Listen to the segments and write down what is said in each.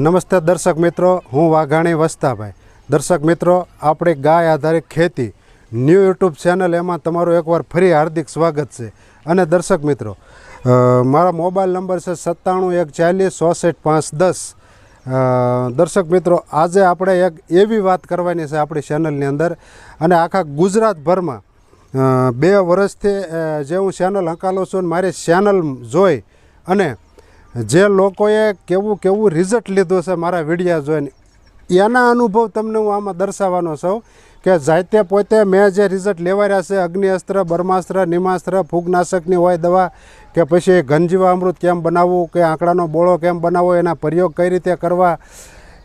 નમસ્તે દર્શક મિત્રો, હું વાઘાણી વસ્તાભાઈ. દર્શક મિત્રો, આપણે ગાય આધારિત ખેતી ન્યૂ યુટ્યુબ ચેનલ એમાં તમારું એકવાર ફરી હાર્દિક સ્વાગત છે. અને દર્શક મિત્રો મારા મોબાઈલ નંબર છે સત્તાણું એક ચાલીસ ચોસઠ પાંચ દસ. દર્શક મિત્રો, આજે આપણે એક એવી વાત કરવાની છે આપણી ચેનલની અંદર. અને આખા ગુજરાતભરમાં બે વર્ષથી જે હું ચેનલ હંકાલું છું મારી ચેનલ જોઈ અને જે લોકોએ કેવું કેવું રિઝલ્ટ લીધું છે મારા વિડીયા જોઈને, એના અનુભવ તમને હું આમાં દર્શાવવાનો છું કે જાતે પોતે મેં જે રિઝલ્ટ લેવાયા છે, અગ્નિઅસ્ત્ર, બ્રહ્માસ્ત્ર, નિમાસ્ત્ર, ફૂગનાશકની હોય દવા, કે પછી ઘનજીવા અમૃત કેમ બનાવવું, કે આંકડાનો બોળો કેમ બનાવવો, એના પ્રયોગ કઈ રીતે કરવા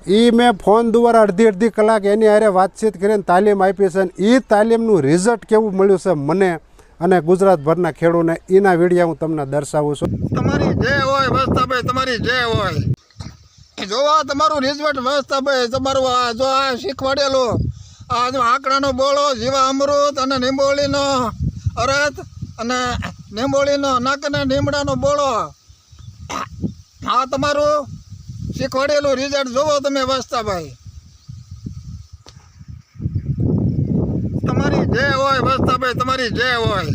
એ મેં ફોન દ્વારા અડધી અડધી કલાક એની હારે વાતચીત કરીને તાલીમ આપી છે અને એ તાલીમનું રિઝલ્ટ કેવું મળ્યું છે મને અને ગુજરાતભરના ખેડૂને એના વિડીયા હું તમને દર્શાવું છું. તમારી જે હોય વ્યવસ્થાભાઈ તમારી જે હોય. જોવા તમારું રિઝલ્ટ વ્યવસ્થાભાઈ તમારું આ જો આ શીખવાડેલું, આ જો આંકડાનો બોળો, જીવા અમૃત અને નિંબોળીનો અરત અને નિંબોળીનો નક અને લીમડાનો બોળો. આ તમારું શીખવાડેલું રિઝલ્ટ જોવો તમે વસ્તાભાઈ તમારી જે હોય વસ્તાભાઈ તમારી જે હોય.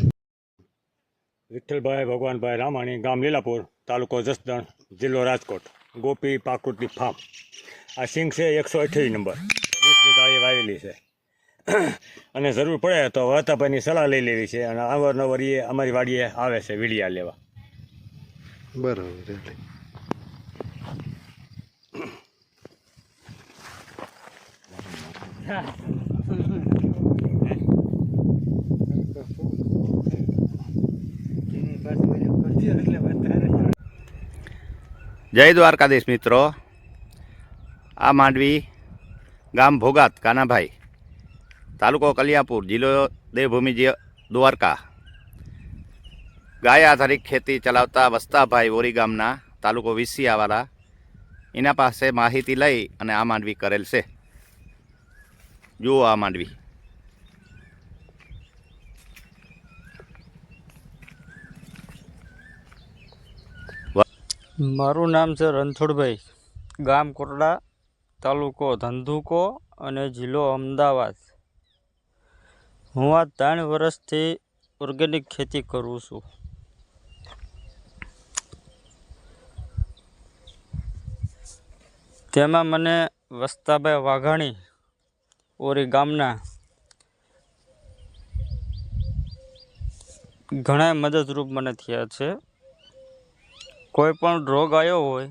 વિઠ્ઠલભાઈ ભગવાનભાઈ રામાણી ગામ લીલાપુર તાલુકો જસદણ જિલ્લો રાજકોટ ગોપી પાકૃતિ ફાર્મ. આ સિંગ છે એકસો અઠ્યાવીસ નંબર. વીસની તાળી વાવેલી છે. અને જરૂર પડે તો વહતાભાઈની સલાહ લઈ લેવી છે અને અવારનવાર એ અમારી વાડીએ આવે છે વીડિયા લેવા. બરાબર જય દ્વારકાધીશ મિત્રો. આ માંડવી ગામ ભોગાત, કાનાભાઈ, તાલુકો કલિયાપુર, જિલ્લો દેવભૂમિ દ્વારકા. ગાય આધારિત ખેતી ચલાવતા વસ્તાભાઈ ઓરી ગામના તાલુકો વિસિયાવાળા એના પાસે માહિતી લઈ અને આ માંડવી કરેલ છે. જુઓ આ માંડવી. મારું નામ છે રણછોડભાઈ. ગામ કોટડા, તાલુકો ધંધુકો અને જિલ્લો અમદાવાદ. હું આ ત્રણ વર્ષથી ઓર્ગેનિક ખેતી કરું છું. તેમાં મને વસ્તાભાઈ વાઘાણી, ઓરી ગામના ઘણા મદદરૂપ મને થયા છે. કોઈ પણ રોગ આવ્યો હોય,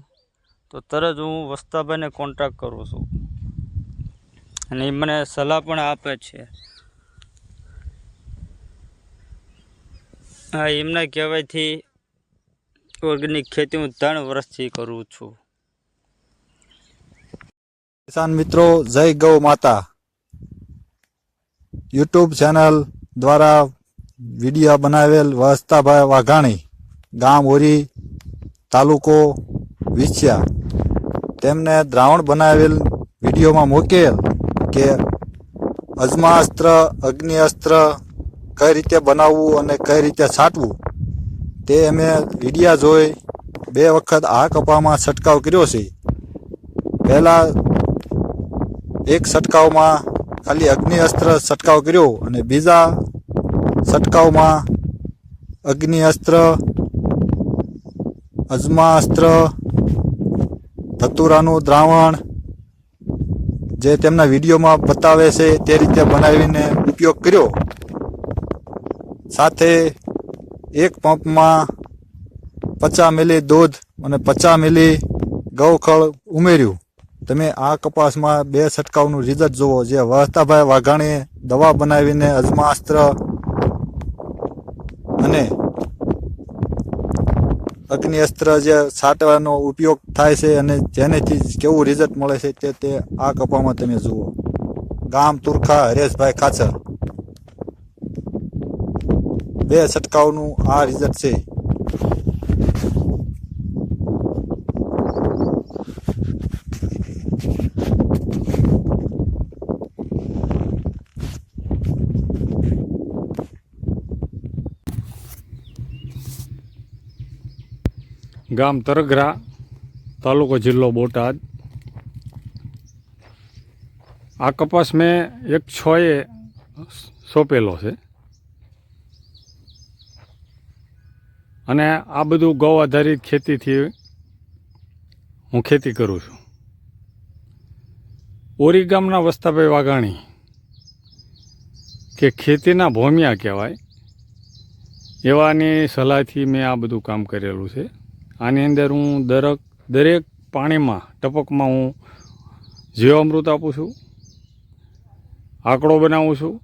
તો તરત હું વસ્તાભાઈને કોન્ટેક્ટ કરું છું. અને એ મને સલાહ પણ આપે છે. હા, એમના કહેવાયથી ઓર્ગેનિક ખેતી હું ત્રણ વર્ષથી કરું છું. કિસાન મિત્રો, જય ગૌ માતા. યુટ્યુબ ચેનલ દ્વારા વીડિયો બનાવેલ વસ્તાભાઈ વાઘાણી, ગામ ઓરી તાલુકો વિછ્યા. તેમને દ્રાવણ બનાવેલ વિડીયોમાં મૂકેલ કે અજમાસ્ત્ર, અગ્નિઅસ્ત્ર કઈ રીતે બનાવવું અને કઈ રીતે છાંટવું, તે અમે વિડીયા જોઈ બે વખત આ કપામાં છંટકાવ કર્યો છે. પહેલાં એક છંટકાવમાં ખાલી અગ્નિ અસ્ત્ર છંટકાવ કર્યો અને બીજા છંટકાવમાં અગ્નિ અસ્ત્ર અજમા અસ્ત્ર ધતુરાનું દ્રાવણ, જે તેમના વિડીયોમાં બતાવે છે તે રીતે બનાવીને ઉપયોગ કર્યો. સાથે એક પંપમાં પચાસ મિલી દૂધ અને પચાસ મિલી ગૌખળ ઉમેર્યું. તમે આ કપાસમાં બે છંટકાવનું રિઝલ્ટ જુઓ. જે વહતાભાઈ વાઘાણીએ દવા બનાવીને અજમાસ્ત્ર અને અગ્નિઅસ્ત્ર જે છાંટવાનો ઉપયોગ થાય છે અને જેનેથી કેવું રિઝલ્ટ મળે છે તે તે આ કપામાં તમે જુઓ. ગામ તુરખા હરેશભાઈ ખાચર. બે છંટકાવનું આ રિઝલ્ટ છે. ગામ તરગરા, તાલુકો જિલ્લો બોટાદ. આ કપાસ મેં એક છએ સોંપેલો છે. અને આ બધું ગૌ આધારિત ખેતીથી હું ખેતી કરું છું. ઓરી ગામના વસ્તાભાઈ વાઘાણી કે ખેતીના ભોમિયા કહેવાય, એવાની સલાહથી મેં આ બધું કામ કરેલું છે. આની અંદર હું દરેક દરેક પાણીમાં, ટપકમાં હું જીવામૃત આપું છું, આંકડો બનાવું છું.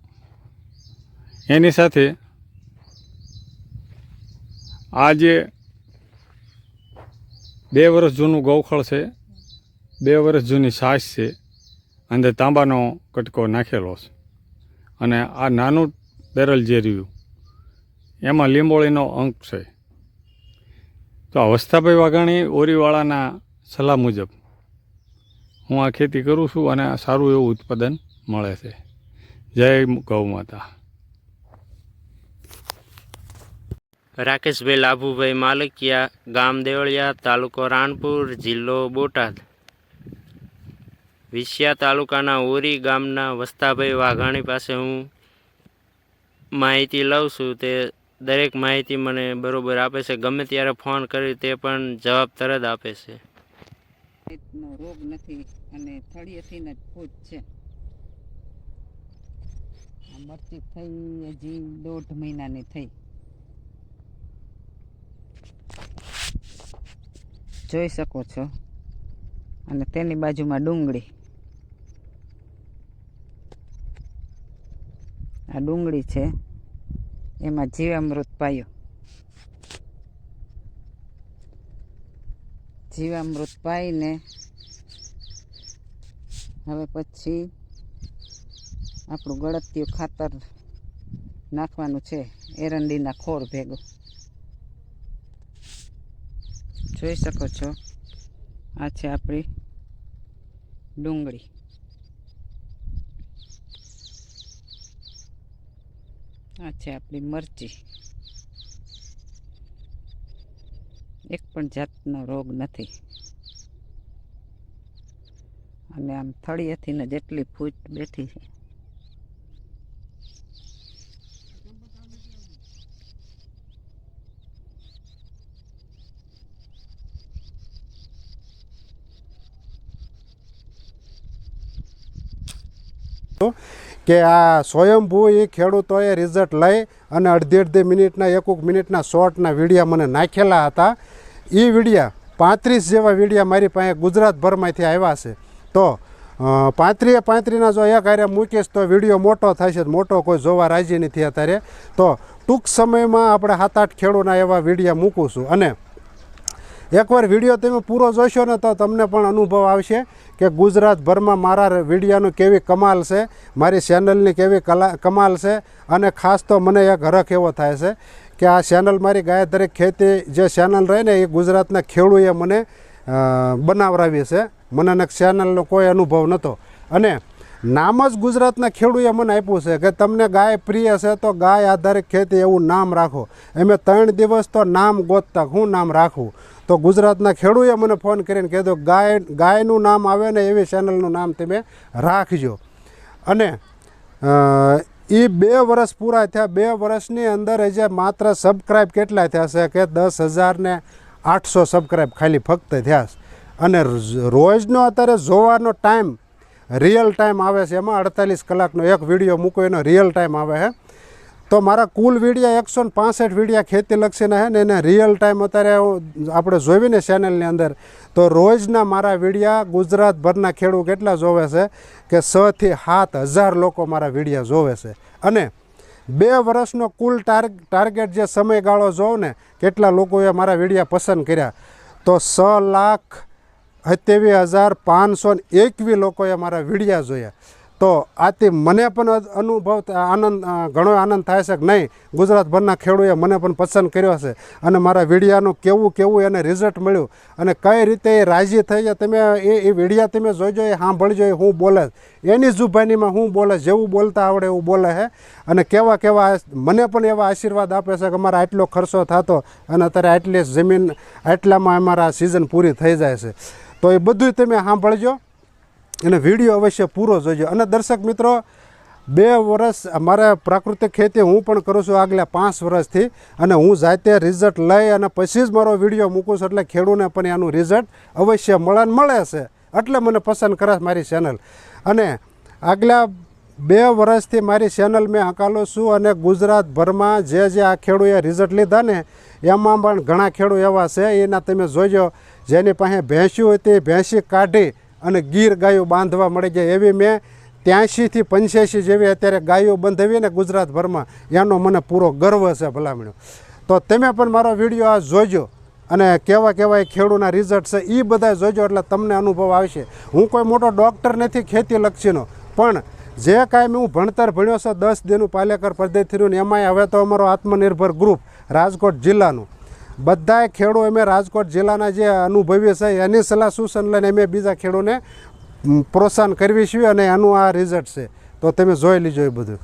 એની સાથે આ જે બે વર્ષ જૂનું ગૌખળ છે, બે વર્ષ જૂની છાશ છે, અંદર તાંબાનો કટકો નાખેલો છે. અને આ નાનું બેરલ જે રહ્યું, એમાં લીંબોળીનો અંક છે. તો આ વસ્તાભાઈ વાઘાણી ઓરીવાળાના સલાહ મુજબ હું આ ખેતી કરું છું અને સારું એવું ઉત્પાદન મળે છે. જય ગૌ માતા. રાકેશભાઈ લાભુભાઈ માલકિયા, ગામ દેવળિયા, તાલુકો રાણપુર, જિલ્લો બોટાદ. વિસિયા તાલુકાના ઓરી ગામના વસ્તાભાઈ વાઘાણી પાસે હું માહિતી લઉં છું તે દરેક માહિતી મને બરોબર આપે છે. ગમે ત્યારે ફોન કરી તે પણ જવાબ તરત આપે છે. રોગ નથી અને થળિયેથી જ ફૂટ છે. આ મરચી થઈ હજી દોઢ મહિનાની થઈ. જોઈ શકો છો. અને તેની બાજુમાં ડુંગળી. આ ડુંગળી છે. એમાં જીવામૃત પાયો. જીવામૃત પાઈને હવે પછી આપણું ગળતિયું ખાતર નાખવાનું છે, એરંડીના ખોળ ભેગું. જોઈ શકો છો, આ છે આપણી ડુંગળી. આ છે આપણી મરચી. એક પણ જાતનો રોગ નથી. અને આમ થળિયેથી ને જેટલી ફૂટ બેઠી છે. કે આ સ્વયંભૂ એ ખેડૂતોએ રિઝલ્ટ લઈ અને અડધી અડધી મિનિટના, એક એક મિનિટના શોર્ટના વિડીયા મને નાખેલા હતા. એ વિડીયા પાંત્રીસ જેવા વિડીયા મારી પાસે ગુજરાતભરમાંથી આવ્યા છે. તો પાંત્રીએ પાંત્રીના જો એક હારે મૂકીશ તો વીડિયો મોટો છે મોટો કોઈ જોવા રાજી નથી અત્યારે. તો ટૂંક સમયમાં આપણે સાત આઠ ખેડૂના એવા વિડીયા મૂકું છું. અને એકવાર વીડિયો તમે પૂરો જોશો ને તો તમને પણ અનુભવ આવશે કે ગુજરાતભરમાં મારા વિડીયોનું કેવી કમાલ છે, મારી ચેનલની કેવી કલા કમાલ છે અને ખાસ તો મને એક હરખ એવો થાય છે કે આ ચેનલ મારી ગાય દરેક ખેતી જે ચેનલ રહે ને એ ગુજરાતના ખેડૂએ મને બનાવરાવી છે. મને ચેનલનો કોઈ અનુભવ નહોતો અને નામ જ ગુજરાતના ખેડૂએ મને આપ્યું છે કે તમને ગાય પ્રિય છે તો ગાય આધારિત ખેતી એવું નામ રાખો. એમે ત્રણ દિવસ તો નામ ગોતતા. હું નામ રાખું? તો ગુજરાતના ખેડૂએ મને ફોન કરીને કીધું, ગાય, ગાયનું નામ આવે ને એવી ચેનલનું નામ તમે રાખજો. અને એ બે વર્ષ પૂરા થયા. બે વર્ષની અંદર જે માત્ર સબસ્ક્રાઈબ કેટલા થયા છે કે દસ હજારને આઠસો સબસ્ક્રાઈબ ખાલી ફક્ત થયા અને રોજનો અત્યારે જોવાનો ટાઈમ રિયલ ટાઈમ આવે છે. એમાં અડતાલીસ કલાકનો એક વીડિયો મૂકો એનો રિયલ ટાઈમ આવે છે. તો મારા કુલ વિડીયા એકસો ને પાસઠ વિડીયા ખેતી લક્ષીના છે ને એને રિયલ ટાઈમ અત્યારે આપણે જોઈને ચેનલની અંદર. તો રોજના મારા વિડીયા ગુજરાતભરના ખેડૂત કેટલા જોવે છે કે છથી સાત હજાર લોકો મારા વિડીયા જોવે છે. અને બે વર્ષનો કુલ ટાર્ગ ટાર્ગેટ જે સમયગાળો જોઉં ને, કેટલા લોકોએ મારા વિડીયા પસંદ કર્યા? તો છ લાખ સત્યાવીસ હજાર પાંચસો એકવી લોકોએ મારા વિડીયા જોયા. તો આથી મને પણ અનુભવ આનંદ ઘણો આનંદ થાય છે કે નહીં? ગુજરાતભરના ખેડૂએ મને પણ પસંદ કર્યો છે. અને મારા વિડીયાનું કેવું કેવું એને રિઝલ્ટ મળ્યું અને કઈ રીતે એ રાજી થઈ જાય તમે એ એ વિડીયા તમે જોઈજો એ સાંભળજો, એ હું બોલે એની જુબાનીમાં હું બોલે, જેવું બોલતા આવડે એવું બોલે છે અને કેવા કેવા મને પણ એવા આશીર્વાદ આપે છે કે અમારા આટલો ખર્ચો થતો અને અત્યારે આટલી જમીન, આટલામાં અમારા સિઝન પૂરી થઈ જાય છે. તો એ બધું તમે સાંભળજો. અને વીડિયો અવશ્ય પૂરો જોજો. અને દર્શક મિત્રો, બે વર્ષ મારે પ્રાકૃતિક ખેતી હું પણ કરું છું આગલા પાંચ વર્ષથી. અને હું જાતે રિઝલ્ટ લઈ અને પછી જ મારો વીડિયો મૂકું છું એટલે ખેડૂને પણ એનું રિઝલ્ટ અવશ્ય મળે મળે છે. એટલે મને પસંદ કરે મારી ચેનલ અને આગલા બે વર્ષથી મારી ચેનલ મેં હંકાલું છું અને ગુજરાતભરમાં જે જે આ ખેડૂએ રિઝલ્ટ લીધા ને, એમાં પણ ઘણા ખેડૂ એવા છે. એના તમે જોજો. જેની પાસે ભેંસ્યું હતી, ભેંસી કાઢી અને ગીર ગાયો બાંધવા મળી જાય એવી મેં ત્યાંશીથી પંચ્યાસી જેવી અત્યારે ગાયો બંધાવી ને ગુજરાતભરમાં. એનો મને પૂરો ગર્વ છે ભલામણો. તો તમે પણ મારો વીડિયો આ જોજો અને કેવા કેવા એ ખેડૂના રિઝલ્ટ છે એ બધા જોજો એટલે તમને અનુભવ આવશે. હું કોઈ મોટો ડૉક્ટર નથી, ખેતી લક્ષીનો. પણ જે કાંઈ હું ભણતર ભણ્યો છે દસ દિનનું પાલેકર પદ્ધતિનું એમાંય હવે તો અમારો આત્મનિર્ભર ગ્રુપ રાજકોટ જિલ્લાનું. બધાય ખેડો અમે રાજકોટ જિલ્લાના જે અનુભવી છે, એની સલાહ સૂચન લઈને અમે બીજા ખેડૂને પ્રોત્સાહન કરવી છીએ અને એનું આ રિઝલ્ટ છે. તો તમે જોઈ લીજો એ બધું.